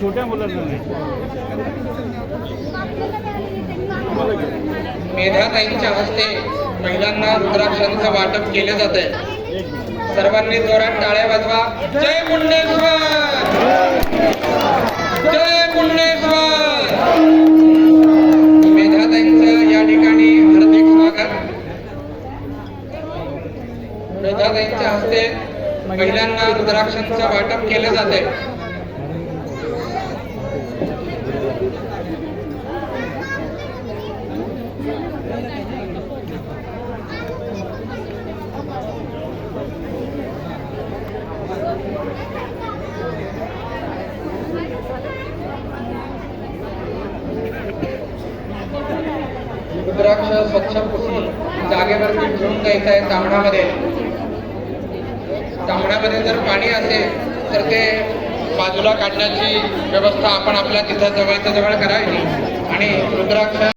छोट्या मुलांना नाही. मेधाताईंच्या हस्ते महिलांना रुद्राक्षांचं वाटप केलं जात आहे. सर्वांनी जोरात टाळ्या वाजवा. जय मुंडेश्वर! जय मुंडेश्वर! मेधाताईंचं या ठिकाणी हार्दिक स्वागत. मेधाताईंच्या हस्ते महिलांना रुद्राक्षांचं वाटप केले जाते रुद्राक्ष स्वच्छ पुसून जागेवरती ठेवून द्यायचं आहे तांबडामध्ये. तांबड्यामध्ये जर पाणी असेल तर ते बाजूला काढण्याची व्यवस्था आपण आपल्या तिथं जवळच्या जवळ करायची आणि रुद्राक्ष